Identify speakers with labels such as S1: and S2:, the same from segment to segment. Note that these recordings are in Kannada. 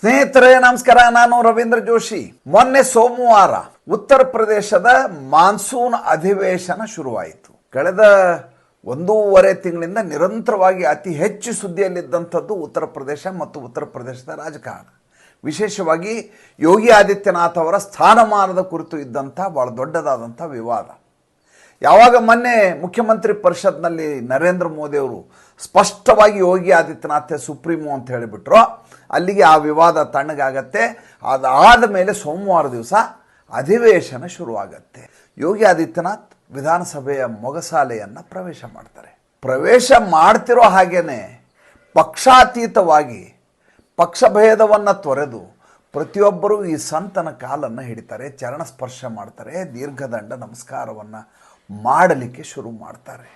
S1: ಸ್ನೇಹಿತರೇ, ನಮಸ್ಕಾರ. ನಾನು ರವೀಂದ್ರ ಜೋಶಿ. ಮೊನ್ನೆ ಸೋಮವಾರ ಉತ್ತರ ಪ್ರದೇಶದ ಮಾನ್ಸೂನ್ ಅಧಿವೇಶನ ಶುರುವಾಯಿತು. ಕಳೆದ ಒಂದೂವರೆ ತಿಂಗಳಿಂದ ನಿರಂತರವಾಗಿ ಅತಿ ಹೆಚ್ಚು ಸುದ್ದಿಯಲ್ಲಿದ್ದಂಥದ್ದು ಉತ್ತರ ಪ್ರದೇಶ ಮತ್ತು ಉತ್ತರ ಪ್ರದೇಶದ ರಾಜಕಾರಣ. ವಿಶೇಷವಾಗಿ ಯೋಗಿ ಆದಿತ್ಯನಾಥ್ ಅವರ ಸ್ಥಾನಮಾನದ ಕುರಿತು ಇದ್ದಂಥ ಭಾಳ ದೊಡ್ಡದಾದಂಥ ವಿವಾದ. ಯಾವಾಗ ಮೊನ್ನೆ ಮುಖ್ಯಮಂತ್ರಿ ಪರಿಷತ್ನಲ್ಲಿ ನರೇಂದ್ರ ಮೋದಿ ಅವರು ಸ್ಪಷ್ಟವಾಗಿ ಯೋಗಿ ಆದಿತ್ಯನಾಥ್ ಸುಪ್ರೀಮು ಅಂತ ಹೇಳಿಬಿಟ್ರು, ಅಲ್ಲಿಗೆ ಆ ವಿವಾದ ತಣ್ಣಗಾಗತ್ತೆ. ಅದಾದ ಮೇಲೆ ಸೋಮವಾರ ದಿವಸ ಅಧಿವೇಶನ ಶುರುವಾಗತ್ತೆ. ಯೋಗಿ ಆದಿತ್ಯನಾಥ್ ವಿಧಾನಸಭೆಯ ಮೊಗಸಾಲೆಯನ್ನು ಪ್ರವೇಶ ಮಾಡ್ತಾರೆ. ಪ್ರವೇಶ ಮಾಡ್ತಿರೋ ಹಾಗೇನೆ ಪಕ್ಷಾತೀತವಾಗಿ ಪಕ್ಷಭೇದವನ್ನು ತೊರೆದು ಪ್ರತಿಯೊಬ್ಬರೂ ಈ ಸಂತನ ಕಾಲನ್ನು ಹಿಡಿತಾರೆ, ಚರಣ ಸ್ಪರ್ಶ ಮಾಡ್ತಾರೆ, ದೀರ್ಘದಂಡ ನಮಸ್ಕಾರವನ್ನು ಮಾಡಲಿಕ್ಕೆ ಶುರು ಮಾಡ್ತಾರೆ.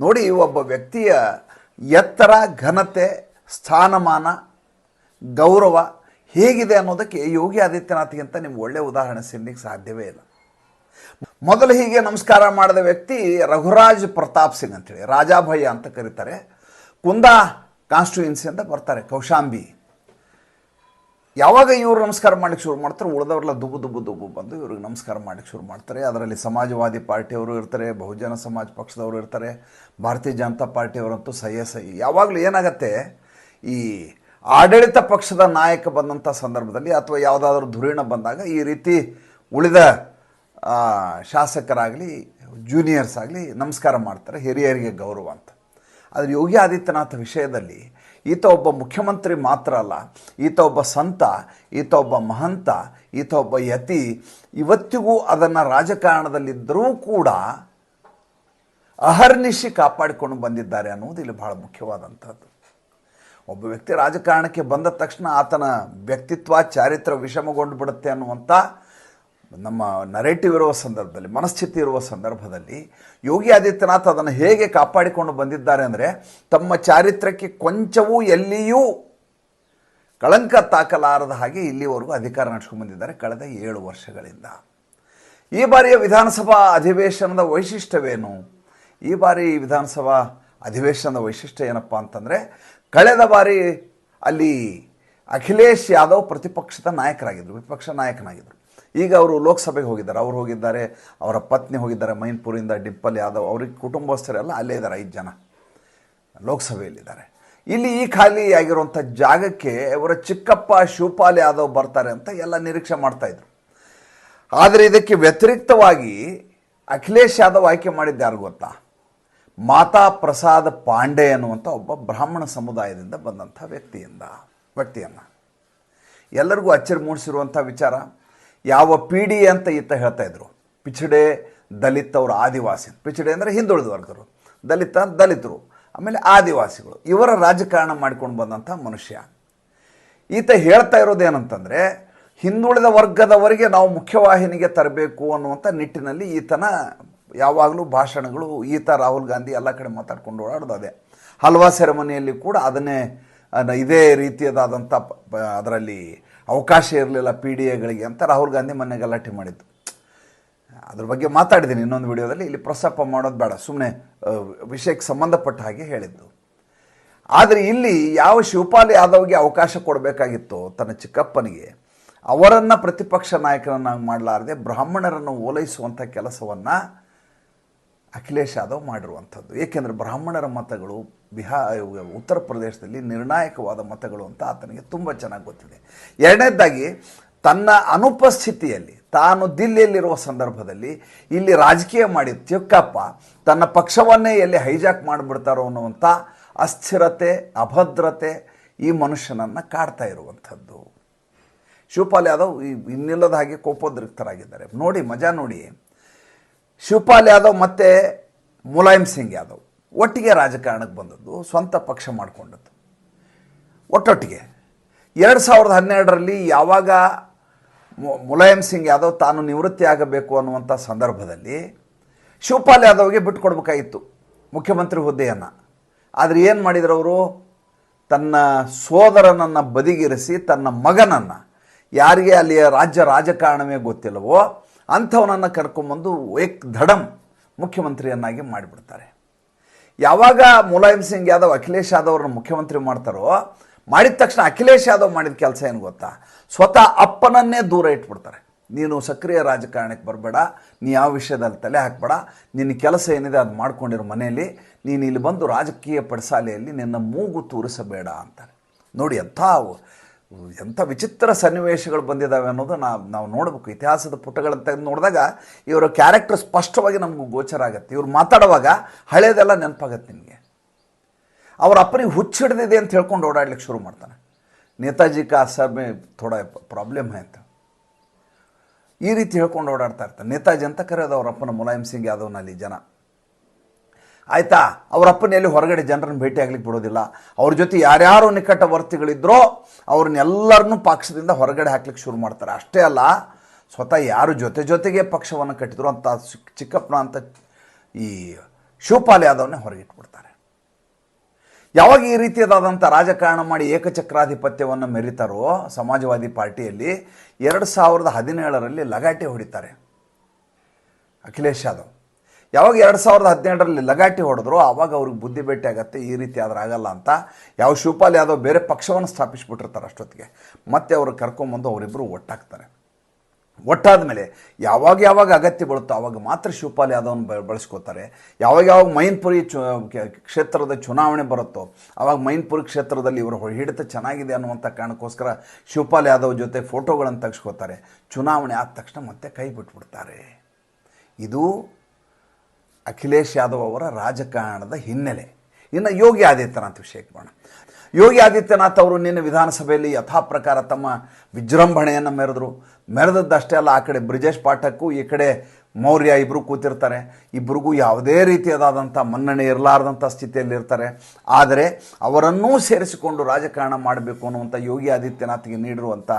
S1: ನೋಡಿ, ಒಬ್ಬ ವ್ಯಕ್ತಿಯ ಎತ್ತರ, ಘನತೆ, ಸ್ಥಾನಮಾನ, ಗೌರವ ಹೇಗಿದೆ ಅನ್ನೋದಕ್ಕೆ ಯೋಗಿ ಆದಿತ್ಯನಾಥ್ಗಿಂತ ನಿಮ್ಗೆ ಒಳ್ಳೆಯ ಉದಾಹರಣೆ ಸಿಗ್ಲಿಕ್ಕೆ ಸಾಧ್ಯವೇ ಇಲ್ಲ. ಮೊದಲು ಹೀಗೆ ನಮಸ್ಕಾರ ಮಾಡಿದ ವ್ಯಕ್ತಿ ರಘುರಾಜ್ ಪ್ರತಾಪ್ ಸಿಂಗ್ ಅಂತೇಳಿ, ರಾಜಾಭಯ್ಯ ಅಂತ ಕರೀತಾರೆ. ಕುಂದಾ ಕಾನ್ಸ್ಟಿಟ್ಯೂನ್ಸಿಯಿಂದ ಬರ್ತಾರೆ, ಕೌಶಾಂಬಿ. ಯಾವಾಗ ಇವರು ನಮಸ್ಕಾರ ಮಾಡಕ್ಕೆ ಶುರು ಮಾಡ್ತಾರೆ, ಉಳಿದವರೆಲ್ಲ ದುಬ್ಬು ದುಬ್ಬು ದುಬ್ಬು ಬಂದು ಇವ್ರಿಗೆ ನಮಸ್ಕಾರ ಮಾಡಕ್ಕೆ ಶುರು ಮಾಡ್ತಾರೆ. ಅದರಲ್ಲಿ ಸಮಾಜವಾದಿ ಪಾರ್ಟಿಯವರು ಇರ್ತಾರೆ, ಬಹುಜನ ಸಮಾಜ ಪಕ್ಷದವರು ಇರ್ತಾರೆ, ಭಾರತೀಯ ಜನತಾ ಪಾರ್ಟಿಯವರಂತೂ ಸಹ್ಯ ಸಹಿ. ಯಾವಾಗಲೂ ಏನಾಗತ್ತೆ, ಈ ಆಡಳಿತ ಪಕ್ಷದ ನಾಯಕ ಬಂದಂಥ ಸಂದರ್ಭದಲ್ಲಿ ಅಥವಾ ಯಾವುದಾದ್ರೂ ಧುರೀಣ ಬಂದಾಗ ಈ ರೀತಿ ಉಳಿದ ಶಾಸಕರಾಗಲಿ ಜೂನಿಯರ್ಸ್ ಆಗಲಿ ನಮಸ್ಕಾರ ಮಾಡ್ತಾರೆ, ಹಿರಿಯರಿಗೆ ಗೌರವ ಅಂತ. ಆದರೆ ಯೋಗಿ ಆದಿತ್ಯನಾಥ ವಿಷಯದಲ್ಲಿ ಈತ ಒಬ್ಬ ಮುಖ್ಯಮಂತ್ರಿ ಮಾತ್ರ ಅಲ್ಲ, ಈತ ಒಬ್ಬ ಸಂತ, ಈತ ಒಬ್ಬ ಮಹಂತ, ಈತ ಒಬ್ಬ ಯತಿ, ಇವತ್ತಿಗೂ ಅದನ್ನು ರಾಜಕಾರಣದಲ್ಲಿದ್ದರೂ ಕೂಡ ಅಹರ್ನಿಶಿ ಕಾಪಾಡಿಕೊಂಡು ಬಂದಿದ್ದಾರೆ ಅನ್ನುವುದು ಇಲ್ಲಿ ಬಹಳ ಮುಖ್ಯವಾದಂಥದ್ದು ಒಬ್ಬ ವ್ಯಕ್ತಿ ರಾಜಕಾರಣಕ್ಕೆ ಬಂದ ತಕ್ಷಣ ಆತನ ವ್ಯಕ್ತಿತ್ವ, ಚಾರಿತ್ರ ವಿಷಮಗೊಂಡು ಬಿಡುತ್ತೆ ಅನ್ನುವಂಥ ನಮ್ಮ ನರೇಟಿವ್ ಇರುವ ಸಂದರ್ಭದಲ್ಲಿ, ಮನಸ್ಥಿತಿ ಇರುವ ಸಂದರ್ಭದಲ್ಲಿ ಯೋಗಿ ಆದಿತ್ಯನಾಥ್ ಅದನ್ನು ಹೇಗೆ ಕಾಪಾಡಿಕೊಂಡು ಬಂದಿದ್ದಾರೆ ಅಂದರೆ, ತಮ್ಮ ಚಾರಿತ್ರ್ಯಕ್ಕೆ ಕೊಂಚವೂ ಎಲ್ಲಿಯೂ ಕಳಂಕ ತಾಕಲಾರದ ಹಾಗೆ ಇಲ್ಲಿವರೆಗೂ ಅಧಿಕಾರ ನಡೆಸ್ಕೊಂಡು ಬಂದಿದ್ದಾರೆ ಕಳೆದ ಏಳು ವರ್ಷಗಳಿಂದ. ಈ ಬಾರಿಯ ವಿಧಾನಸಭಾ ಅಧಿವೇಶನದ ವೈಶಿಷ್ಟ್ಯವೇನು? ಈ ಬಾರಿ ವಿಧಾನಸಭಾ ಅಧಿವೇಶನದ ವೈಶಿಷ್ಟ್ಯ ಏನಪ್ಪ ಅಂತಂದರೆ, ಕಳೆದ ಬಾರಿ ಅಲ್ಲಿ ಅಖಿಲೇಶ್ ಯಾದವ್ ಪ್ರತಿಪಕ್ಷದ ನಾಯಕರಾಗಿದ್ದರು, ವಿಪಕ್ಷ ನಾಯಕನಾಗಿದ್ದರು. ಈಗ ಅವರು ಲೋಕಸಭೆಗೆ ಹೋಗಿದ್ದಾರೆ. ಅವ್ರು ಹೋಗಿದ್ದಾರೆ, ಅವರ ಪತ್ನಿ ಹೋಗಿದ್ದಾರೆ ಮೈನ್ಪುರಿಂದ ಡಿಪ್ಪಲ್ ಯಾದವ್ ಅವ್ರಿಗೆ ಕುಟುಂಬಸ್ಥರೆಲ್ಲ ಅಲ್ಲೇ ಇದ್ದಾರೆ, ಐದು ಜನ ಲೋಕಸಭೆಯಲ್ಲಿದ್ದಾರೆ. ಇಲ್ಲಿ ಈ ಖಾಲಿ ಆಗಿರುವಂಥ ಜಾಗಕ್ಕೆ ಅವರ ಚಿಕ್ಕಪ್ಪ ಶಿವಪಾಲ್ ಯಾದವ್ ಬರ್ತಾರೆ ಅಂತ ಎಲ್ಲ ನಿರೀಕ್ಷೆ ಮಾಡ್ತಾಯಿದ್ರು ಆದರೆ ಇದಕ್ಕೆ ವ್ಯತಿರಿಕ್ತವಾಗಿ ಅಖಿಲೇಶ್ ಯಾದವ್ ಆಯ್ಕೆ ಮಾಡಿದ್ದು ಯಾರು ಗೊತ್ತಾ? ಮಾತಾ ಪ್ರಸಾದ್ ಪಾಂಡೆ ಅನ್ನುವಂಥ ಒಬ್ಬ ಬ್ರಾಹ್ಮಣ ಸಮುದಾಯದಿಂದ ಬಂದಂಥ ವ್ಯಕ್ತಿಯಿಂದ, ವ್ಯಕ್ತಿಯನ್ನು. ಎಲ್ಲರಿಗೂ ಅಚ್ಚರಿ ಮೂಡಿಸಿರುವಂಥ ವಿಚಾರ. ಯಾವ ಪೀಡಿ ಅಂತ ಈತ ಹೇಳ್ತಾ ಇದ್ರು. ಪಿಚಡೆ ದಲಿತವರು ಆದಿವಾಸಿ. ಪಿಚಡೆ ಅಂದರೆ ಹಿಂದುಳಿದ ವರ್ಗರು. ದಲಿತ ದಲಿತರು. ಆಮೇಲೆ ಆದಿವಾಸಿಗಳು. ಇವರ ರಾಜಕಾರಣ ಮಾಡಿಕೊಂಡು ಬಂದಂಥ ಮನುಷ್ಯ. ಈತ ಹೇಳ್ತಾ ಇರೋದೇನಂತಂದರೆ ಹಿಂದುಳಿದ ವರ್ಗದವರಿಗೆ ನಾವು ಮುಖ್ಯವಾಹಿನಿಗೆ ತರಬೇಕು ಅನ್ನುವಂಥ ನಿಟ್ಟಿನಲ್ಲಿ ಈತನ ಯಾವಾಗಲೂ ಭಾಷಣಗಳು ಈತ ರಾಹುಲ್ ಗಾಂಧಿ ಎಲ್ಲ ಕಡೆ ಮಾತಾಡ್ಕೊಂಡು ಓಡಾಡೋದು ಅದೇ. ಹಲ್ವಾ ಸೆರೆಮನಿಯಲ್ಲಿ ಕೂಡ ಅದನ್ನೇ ಇದೇ ರೀತಿಯದಾದಂಥ ಅದರಲ್ಲಿ ಅವಕಾಶ ಇರಲಿಲ್ಲ ಪಿ ಡಿ ಎಗಳಿಗೆ ಅಂತ ರಾಹುಲ್ ಗಾಂಧಿ ಮೊನ್ನೆ ಗಲಾಟೆ ಮಾಡಿದ್ದು. ಅದ್ರ ಬಗ್ಗೆ ಮಾತಾಡಿದ್ದೀನಿ ಇನ್ನೊಂದು ವಿಡಿಯೋದಲ್ಲಿ. ಇಲ್ಲಿ ಪ್ರಸಾಪ ಮಾಡೋದು ಬೇಡ ಸುಮ್ಮನೆ ವಿಷಯಕ್ಕೆ ಸಂಬಂಧಪಟ್ಟ ಹಾಗೆ ಹೇಳಿದ್ದು. ಆದರೆ ಇಲ್ಲಿ ಯಾವ ಶಿವಪಾಲ್ ಯಾದವ್ಗೆ ಅವಕಾಶ ಕೊಡಬೇಕಾಗಿತ್ತೋ ತನ್ನ ಚಿಕ್ಕಪ್ಪನಿಗೆ, ಅವರನ್ನು ಪ್ರತಿಪಕ್ಷ ನಾಯಕರನ್ನಾಗಿ ಮಾಡಲಾರದೆ ಬ್ರಾಹ್ಮಣರನ್ನು ಓಲೈಸುವಂಥ ಕೆಲಸವನ್ನು ಅಖಿಲೇಶ್ ಯಾದವ್ ಮಾಡಿರುವಂಥದ್ದು. ಏಕೆಂದರೆ ಬ್ರಾಹ್ಮಣರ ಮತಗಳು ಬಿಹಾ ಉತ್ತರ ಪ್ರದೇಶದಲ್ಲಿ ನಿರ್ಣಾಯಕವಾದ ಮತಗಳು ಅಂತ ಆತನಿಗೆ ತುಂಬ ಚೆನ್ನಾಗಿ ಗೊತ್ತಿದೆ. ಎರಡನೇದಾಗಿ, ತನ್ನ ಅನುಪಸ್ಥಿತಿಯಲ್ಲಿ, ತಾನು ದಿಲ್ಲಿಯಲ್ಲಿರುವ ಸಂದರ್ಭದಲ್ಲಿ ಇಲ್ಲಿ ರಾಜಕೀಯ ಮಾಡಿ ತಿಕ್ಕಪ್ಪ ತನ್ನ ಪಕ್ಷವನ್ನೇ ಎಲ್ಲಿ ಹೈಜಾಕ್ ಮಾಡಿಬಿಡ್ತಾರೋ ಅನ್ನುವಂಥ ಅಸ್ಥಿರತೆ, ಅಭದ್ರತೆ ಈ ಮನುಷ್ಯನನ್ನು ಕಾಡ್ತಾ ಇರುವಂಥದ್ದು. ಶಿವಪಾಲ್ ಯಾದವ್ ಈ ಇನ್ನಿಲ್ಲದ ಹಾಗೆ ಕೋಪೋದ್ರಿಕ್ತರಾಗಿದ್ದಾರೆ. ನೋಡಿ, ಮಜಾ ನೋಡಿ. ಶಿವಪಾಲ್ ಯಾದವ್ ಮತ್ತು ಮುಲಾಯಂ ಸಿಂಗ್ ಯಾದವ್. ಒಟ್ಟಿಗೆ ರಾಜಕಾರಣಕ್ಕೆ ಬಂದದ್ದು, ಸ್ವಂತ ಪಕ್ಷ ಮಾಡಿಕೊಂಡದ್ದು. ಒಟ್ಟೊಟ್ಟಿಗೆ ಎರಡು ಸಾವಿರದ ಹನ್ನೆರಡರಲ್ಲಿ ಯಾವಾಗ ಮುಲಾಯಂ ಸಿಂಗ್ ಯಾದವ್ ತಾನು ನಿವೃತ್ತಿ ಆಗಬೇಕು ಅನ್ನುವಂಥ ಸಂದರ್ಭದಲ್ಲಿ ಶಿವಪಾಲ್ ಯಾದವ್ಗೆ ಬಿಟ್ಟುಕೊಡ್ಬೇಕಾಗಿತ್ತು ಮುಖ್ಯಮಂತ್ರಿ ಹುದ್ದೆಯನ್ನು. ಆದರೆ ಏನು ಮಾಡಿದ್ರು ಅವರು ತನ್ನ ಸೋದರನನ್ನು ಬದಿಗಿರಿಸಿ ತನ್ನ ಮಗನನ್ನು ಯಾರಿಗೆ ಅಲ್ಲಿಯ ರಾಜ್ಯ ರಾಜಕಾರಣವೇ ಗೊತ್ತಿಲ್ಲವೋ ಅಂಥವನನ್ನು ಕರ್ಕೊಂಬಂದು ಏಕ್ ಧಡಂ ಮುಖ್ಯಮಂತ್ರಿಯನ್ನಾಗಿ ಮಾಡಿಬಿಡ್ತಾರೆ. ಯಾವಾಗ ಮುಲಾಯಂ ಸಿಂಗ್ ಯಾದವ್, ಅಖಿಲೇಶ್ ಯಾದವ್ ಅವ್ರನ್ನ ಮುಖ್ಯಮಂತ್ರಿ ಮಾಡ್ತಾರೋ, ಮಾಡಿದ ತಕ್ಷಣ ಅಖಿಲೇಶ್ ಯಾದವ್ ಮಾಡಿದ ಕೆಲಸ ಏನು ಗೊತ್ತಾ? ಸ್ವತಃ ಅಪ್ಪನನ್ನೇ ದೂರ ಇಟ್ಬಿಡ್ತಾರೆ. ನೀನು ಸಕ್ರಿಯ ರಾಜಕಾರಣಕ್ಕೆ ಬರಬೇಡ, ನೀ ಯಾವ ವಿಷಯದಲ್ಲಿ ತಲೆ ಹಾಕಬೇಡ, ನಿನ್ನ ಕೆಲಸ ಏನಿದೆ ಅದು ಮಾಡ್ಕೊಂಡಿರೋ ಮನೆಯಲ್ಲಿ, ನೀನು ಇಲ್ಲಿ ಬಂದು ರಾಜಕೀಯ ಪಡಸಾಲೆಯಲ್ಲಿ ನಿನ್ನ ಮೂಗು ತೂರಿಸಬೇಡ ಅಂತಾರೆ. ನೋಡಿ ಎಂಥ ಎಂಥ ವಿಚಿತ್ರ ಸನ್ನಿವೇಶಗಳು ಬಂದಿದ್ದಾವೆ ಅನ್ನೋದು ನಾವು ನಾವು ನೋಡಬೇಕು. ಇತಿಹಾಸದ ಪುಟಗಳನ್ನು ತೆಗೆದು ನೋಡಿದಾಗ ಇವರ ಕ್ಯಾರೆಕ್ಟರ್ ಸ್ಪಷ್ಟವಾಗಿ ನಮಗೂ ಗೋಚರ ಆಗುತ್ತೆ. ಇವ್ರು ಮಾತಾಡುವಾಗ ಹಳೆಯದೆಲ್ಲ ನೆನಪಾಗತ್ತೆ ನಿಮಗೆ. ಅವ್ರ ಅಪ್ಪನಿಗೆ ಹುಚ್ಚಿಡ್ದಿದೆ ಅಂತ ಹೇಳ್ಕೊಂಡು ಓಡಾಡ್ಲಿಕ್ಕೆ ಶುರು ಮಾಡ್ತಾನೆ. ನೇತಾಜಿ ಕಾ ಸರ್ ಪ್ರಾಬ್ಲಮ್ ಆಯಿತು. ಈ ರೀತಿ ಹೇಳ್ಕೊಂಡು ಓಡಾಡ್ತಾ ಇರ್ತಾನೆ. ನೇತಾಜಿ ಅಂತ ಕರೆಯೋದು ಅವರ ಅಪ್ಪನ ಮುಲಾಯಂ ಸಿಂಗ್ ಯಾದವ್ನಲ್ಲಿ ಜನ. ಆಯಿತಾ? ಅವ್ರ ಅಪ್ಪನೆಯಲ್ಲಿ ಹೊರಗಡೆ ಜನರನ್ನು ಭೇಟಿ ಬಿಡೋದಿಲ್ಲ. ಅವ್ರ ಜೊತೆ ಯಾರ್ಯಾರು ನಿಕಟವರ್ತಿಗಳಿದ್ರೋ ಅವ್ರನ್ನೆಲ್ಲರನ್ನೂ ಪಕ್ಷದಿಂದ ಹೊರಗಡೆ ಹಾಕ್ಲಿಕ್ಕೆ ಶುರು ಮಾಡ್ತಾರೆ. ಅಷ್ಟೇ ಅಲ್ಲ, ಸ್ವತಃ ಯಾರು ಜೊತೆ ಜೊತೆಗೆ ಪಕ್ಷವನ್ನು ಕಟ್ಟಿದ್ರು ಅಂತ ಚಿಕ್- ಚಿಕ್ಕಪ್ಪನ ಅಂತ ಈ ಶಿವಪಾಲ್ ಯಾದವ್ನೇ ಹೊರಗಿಟ್ಬಿಡ್ತಾರೆ ಯಾವಾಗ ಈ ರೀತಿಯಾದಂಥ ರಾಜಕಾರಣ ಮಾಡಿ ಏಕಚಕ್ರಾಧಿಪತ್ಯವನ್ನು ಮೆರಿತಾರೋ ಸಮಾಜವಾದಿ ಪಾರ್ಟಿಯಲ್ಲಿ, ಎರಡು ಸಾವಿರದ ಹದಿನೇಳರಲ್ಲಿ ಲಗಾಟೆ ಹೊಡಿತಾರೆ. ಅಖಿಲೇಶ್ ಯಾದವ್. ಯಾವಾಗ ಎರಡು ಸಾವಿರದ ಹದಿನೆಂಟರಲ್ಲಿ ಲಗಾಟಿ ಹೊಡೆದ್ರು ಆವಾಗ ಅವ್ರಿಗೆ ಬುದ್ಧಿ ಭೇಟಿ ಆಗತ್ತೆ, ಈ ರೀತಿ ಆದ್ರೆ ಆಗಲ್ಲ ಅಂತ ಯಾವ ಶಿವಪಾಲ್ ಯಾದವ್ ಬೇರೆ ಪಕ್ಷವನ್ನು ಸ್ಥಾಪಿಸಿಬಿಟ್ಟಿರ್ತಾರೆ ಅಷ್ಟೊತ್ತಿಗೆ. ಮತ್ತೆ ಅವರು ಕರ್ಕೊಂಬಂದು ಅವರಿಬ್ಬರು ಒಟ್ಟಾಗ್ತಾರೆ. ಒಟ್ಟಾದ ಮೇಲೆ ಯಾವಾಗ ಯಾವಾಗ ಅಗತ್ಯ ಬೀಳುತ್ತೋ ಆವಾಗ ಮಾತ್ರ ಶಿವಪಾಲ್ ಯಾದವ್ನ ಬಳಸ್ಕೋತಾರೆ. ಯಾವಾಗ ಯಾವಾಗ ಮೈನ್ಪುರಿ ಚು ಕ್ಷೇತ್ರದ ಚುನಾವಣೆ ಬರುತ್ತೋ ಆವಾಗ ಮೈನ್ಪುರಿ ಕ್ಷೇತ್ರದಲ್ಲಿ ಇವರು ಹಿಡಿತ ಚೆನ್ನಾಗಿದೆ ಅನ್ನುವಂಥ ಕಾರಣಕ್ಕೋಸ್ಕರ ಶಿವಪಾಲ್ ಯಾದವ್ ಜೊತೆ ಫೋಟೋಗಳನ್ನು ತೆಗೆಸ್ಕೋತಾರೆ. ಚುನಾವಣೆ ಆದ ತಕ್ಷಣ ಮತ್ತೆ ಕೈ ಬಿಟ್ಬಿಡ್ತಾರೆ. ಇದು ಅಖಿಲೇಶ್ ಯಾದವ್ ಅವರ ರಾಜಕಾರಣದ ಹಿನ್ನೆಲೆ. ಇನ್ನು ಯೋಗಿ ಆದಿತ್ಯನಾಥ್ ವಿಷಯಕ್ಕೆ ಬರೋಣ. ಯೋಗಿ ಆದಿತ್ಯನಾಥ್ ಅವರು ನಿನ್ನೆ ವಿಧಾನಸಭೆಯಲ್ಲಿ ಯಥಾ ಪ್ರಕಾರ ತಮ್ಮ ವಿಜೃಂಭಣೆಯನ್ನು ಮೆರೆದರು. ಮೆರೆದದ್ದಷ್ಟೇ ಅಲ್ಲ, ಆ ಕಡೆ ಬ್ರಿಜೇಶ್ ಪಾಠಕ್ಕೂ, ಈ ಕಡೆ ಮೌರ್ಯ ಇಬ್ಬರು ಕೂತಿರ್ತಾರೆ. ಇಬ್ಬರಿಗೂ ಯಾವುದೇ ರೀತಿಯಾದಂಥ ಮನ್ನಣೆ ಇರಲಾರ್ದಂಥ ಸ್ಥಿತಿಯಲ್ಲಿರ್ತಾರೆ. ಆದರೆ ಅವರನ್ನೂ ಸೇರಿಸಿಕೊಂಡು ರಾಜಕಾರಣ ಮಾಡಬೇಕು ಅನ್ನುವಂಥ ಯೋಗಿ ಆದಿತ್ಯನಾಥ್ಗೆ ನೀಡಿರುವಂಥ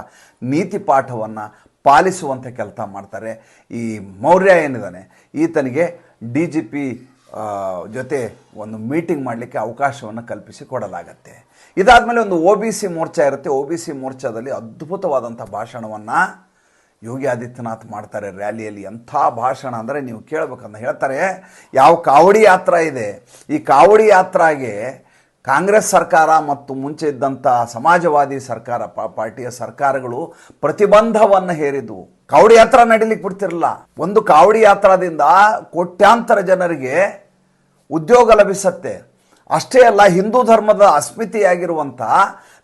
S1: ನೀತಿ ಪಾಠವನ್ನು ಪಾಲಿಸುವಂಥ ಕೆಲಸ ಮಾಡ್ತಾರೆ. ಈ ಮೌರ್ಯ ಏನಿದ್ದಾನೆ, ಈತನಿಗೆ ಡಿ ಜಿ ಪಿ ಜೊತೆ ಒಂದು ಮೀಟಿಂಗ್ ಮಾಡಲಿಕ್ಕೆ ಅವಕಾಶವನ್ನು ಕಲ್ಪಿಸಿ ಕೊಡಲಾಗತ್ತೆ. ಇದಾದಮೇಲೆ ಒಂದು ಒ ಬಿ ಸಿ ಮೋರ್ಚಾ ಇರುತ್ತೆ. ಒ ಬಿ ಸಿ ಮೋರ್ಚಾದಲ್ಲಿ ಅದ್ಭುತವಾದಂಥ ಭಾಷಣವನ್ನು ಯೋಗಿ ಆದಿತ್ಯನಾಥ್ ಮಾಡ್ತಾರೆ ರ್ಯಾಲಿಯಲ್ಲಿ. ಎಂಥ ಭಾಷಣ ಅಂದರೆ ನೀವು ಕೇಳಬೇಕಂತ ಹೇಳ್ತಾರೆ. ಯಾವ ಕಾವಡಿ ಯಾತ್ರಾ ಇದೆ? ಈ ಕಾವಡಿ ಯಾತ್ರಾಗೆ ಕಾಂಗ್ರೆಸ್ ಸರ್ಕಾರ ಮತ್ತು ಮುಂಚೆ ಇದ್ದಂಥ ಸಮಾಜವಾದಿ ಸರ್ಕಾರ ಪಾರ್ಟಿಯ ಸರ್ಕಾರಗಳು ಪ್ರತಿಬಂಧವನ್ನು ಹೇರಿದ್ವು. ಕಾವಡಿ ಯಾತ್ರಾ ನಡೀಲಿಕ್ಕೆ ಬಿಡ್ತಿರಲಿಲ್ಲ. ಒಂದು ಕಾವಡಿ ಯಾತ್ರಾದಿಂದ ಕೋಟ್ಯಾಂತರ ಜನರಿಗೆ ಉದ್ಯೋಗ ಲಭಿಸತ್ತೆ. ಅಷ್ಟೇ ಅಲ್ಲ, ಹಿಂದೂ ಧರ್ಮದ ಅಸ್ಮಿತೆಯಾಗಿರುವಂಥ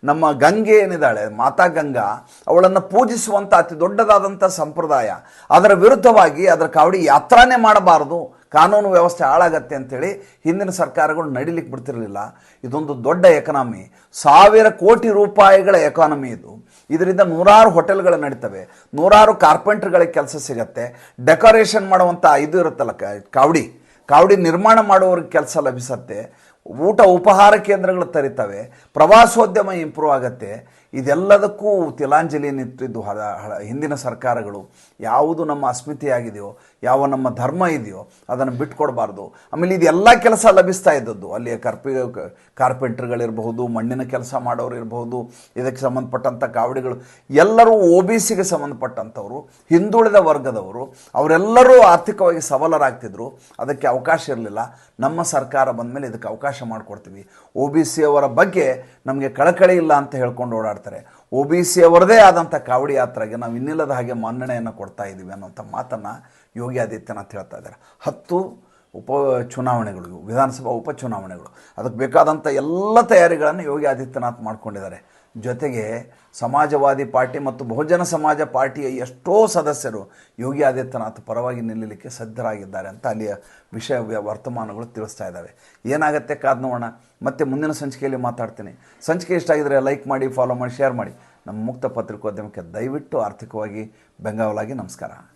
S1: ನಮ್ಮ ಗಂಗೆ ಏನಿದ್ದಾಳೆ, ಮಾತಾ ಗಂಗಾ, ಅವಳನ್ನು ಪೂಜಿಸುವಂಥ ಅತಿ ದೊಡ್ಡದಾದಂಥ ಸಂಪ್ರದಾಯ, ಅದರ ವಿರುದ್ಧವಾಗಿ ಅದರ ಕಾವಡಿ ಯಾತ್ರಾನೇ ಮಾಡಬಾರದು. ಕಾನೂನು ವ್ಯವಸ್ಥೆ ಹಾಳಾಗತ್ತೆ ಅಂತೇಳಿ ಹಿಂದಿನ ಸರ್ಕಾರಗಳು ನಡಿಲಿಕ್ಕೆ ಬಿಡ್ತಿರಲಿಲ್ಲ. ಇದೊಂದು ದೊಡ್ಡ ಎಕನಾಮಿ ಸಾವಿರ ಕೋಟಿ ರೂಪಾಯಿಗಳ ಎಕಾನಮಿ ಇದು. ಇದರಿಂದ ನೂರಾರು ಹೋಟೆಲ್ಗಳು ನಡೀತವೆ. ನೂರಾರು ಕಾರ್ಪೆಂಟ್ರ್ಗಳಿಗೆ ಕೆಲಸ ಸಿಗತ್ತೆ. ಡೆಕೋರೇಷನ್ ಮಾಡುವಂಥ ಇದು ಇರುತ್ತಲ್ಲ ಕಾವಡಿ ಕಾವಡಿ ನಿರ್ಮಾಣ ಮಾಡುವವ್ರಿಗೆ ಕೆಲಸ ಲಭಿಸತ್ತೆ. ಊಟ ಉಪಹಾರ ಕೇಂದ್ರಗಳು ತರಿತವೆ, ಪ್ರವಾಸೋದ್ಯಮ ಇಂಪ್ರೂವ್ ಆಗುತ್ತೆ. ಇದೆಲ್ಲದಕ್ಕೂ ತಿಲಾಂಜಲಿ ನಿಂತಿದ್ದು ಹಿಂದಿನ ಸರ್ಕಾರಗಳು. ಯಾವುದು ನಮ್ಮ ಅಸ್ಮಿತೆಯಾಗಿದೆಯೋ, ಯಾವ ನಮ್ಮ ಧರ್ಮ ಇದೆಯೋ, ಅದನ್ನು ಬಿಟ್ಕೊಡ್ಬಾರ್ದು. ಆಮೇಲೆ ಇದೆಲ್ಲ ಕೆಲಸ ಲಭಿಸ್ತಾ ಇದ್ದದ್ದು. ಅಲ್ಲಿಯ ಕರ್ಪಿ, ಕಾರ್ಪೆಂಟ್ರ್ಗಳಿರಬಹುದು, ಮಣ್ಣಿನ ಕೆಲಸ ಮಾಡೋರು ಇರಬಹುದು ಇದಕ್ಕೆ ಸಂಬಂಧಪಟ್ಟಂಥ ಕಾವಡಿಗಳು. ಎಲ್ಲರೂ ಒ ಬಿ ಸಿಗೆ ಸಂಬಂಧಪಟ್ಟಂಥವ್ರು, ಹಿಂದುಳಿದ ವರ್ಗದವರು, ಅವರೆಲ್ಲರೂ ಆರ್ಥಿಕವಾಗಿ ಸಬಲರಾಗ್ತಿದ್ರು. ಅದಕ್ಕೆ ಅವಕಾಶ ಇರಲಿಲ್ಲ. ನಮ್ಮ ಸರ್ಕಾರ ಬಂದ ಮೇಲೆ ಇದಕ್ಕೆ ಅವಕಾಶ ಮಾಡಿಕೊಡ್ತೀವಿ. ಒ ಬಿ ಸಿ ಅವರ ಬಗ್ಗೆ ನಮಗೆ ಕಳಕಳಿ ಇಲ್ಲ ಅಂತ ಹೇಳ್ಕೊಂಡು ಓಡಾಡ್ತಾರೆ. ಒ ಬಿ ಸಿ ಅವರದೇ ಆದಂಥ ಕಾವಡಿ ಯಾತ್ರೆಗೆ ನಾವು ಇನ್ನಿಲ್ಲದ ಹಾಗೆ ಮನ್ನಣೆಯನ್ನು ಕೊಡ್ತಾ ಇದ್ದೀವಿ ಅನ್ನೋಂಥ ಮಾತನ್ನು ಯೋಗಿ ಆದಿತ್ಯನಾಥ್ ಹೇಳ್ತಾ ಇದ್ದಾರೆ. ಹತ್ತು ಉಪ ಚುನಾವಣೆಗಳಿಗೂ, ವಿಧಾನಸಭಾ ಉಪಚುನಾವಣೆಗಳು ಅದಕ್ಕೆ ಬೇಕಾದಂಥ ಎಲ್ಲ ತಯಾರಿಗಳನ್ನು ಯೋಗಿ ಆದಿತ್ಯನಾಥ್ ಮಾಡ್ಕೊಂಡಿದ್ದಾರೆ. ಜೊತೆಗೆ ಸಮಾಜವಾದಿ ಪಾರ್ಟಿ ಮತ್ತು ಬಹುಜನ ಸಮಾಜ ಪಾರ್ಟಿಯ ಎಷ್ಟೋ ಸದಸ್ಯರು ಯೋಗಿ ಆದಿತ್ಯನಾಥ್ ಪರವಾಗಿ ನಿಲ್ಲಲಿಕ್ಕೆ ಸಿದ್ಧರಾಗಿದ್ದಾರೆ ಅಂತ ಅಲ್ಲಿಯ ವಿಷಯ ವರ್ತಮಾನಗಳು ತಿಳಿಸ್ತಾ ಇದ್ದಾವೆ. ಏನಾಗುತ್ತೆ ಕಾದ್ ನೋಡೋಣ. ಮತ್ತೆ ಮುಂದಿನ ಸಂಚಿಕೆಯಲ್ಲಿ ಮಾತಾಡ್ತೀನಿ. ಸಂಚಿಕೆ ಇಷ್ಟ ಆಗಿದರೆ ಲೈಕ್ ಮಾಡಿ ಫಾಲೋ ಮಾಡಿ ಶೇರ್ ಮಾಡಿ. ನಮ್ಮ ಮುಕ್ತ ಪತ್ರಿಕೋದ್ಯಮಕ್ಕೆ ದಯವಿಟ್ಟು ಆರ್ಥಿಕವಾಗಿ ಬೆಂಗಾವಲಾಗಿ ನಮಸ್ಕಾರ.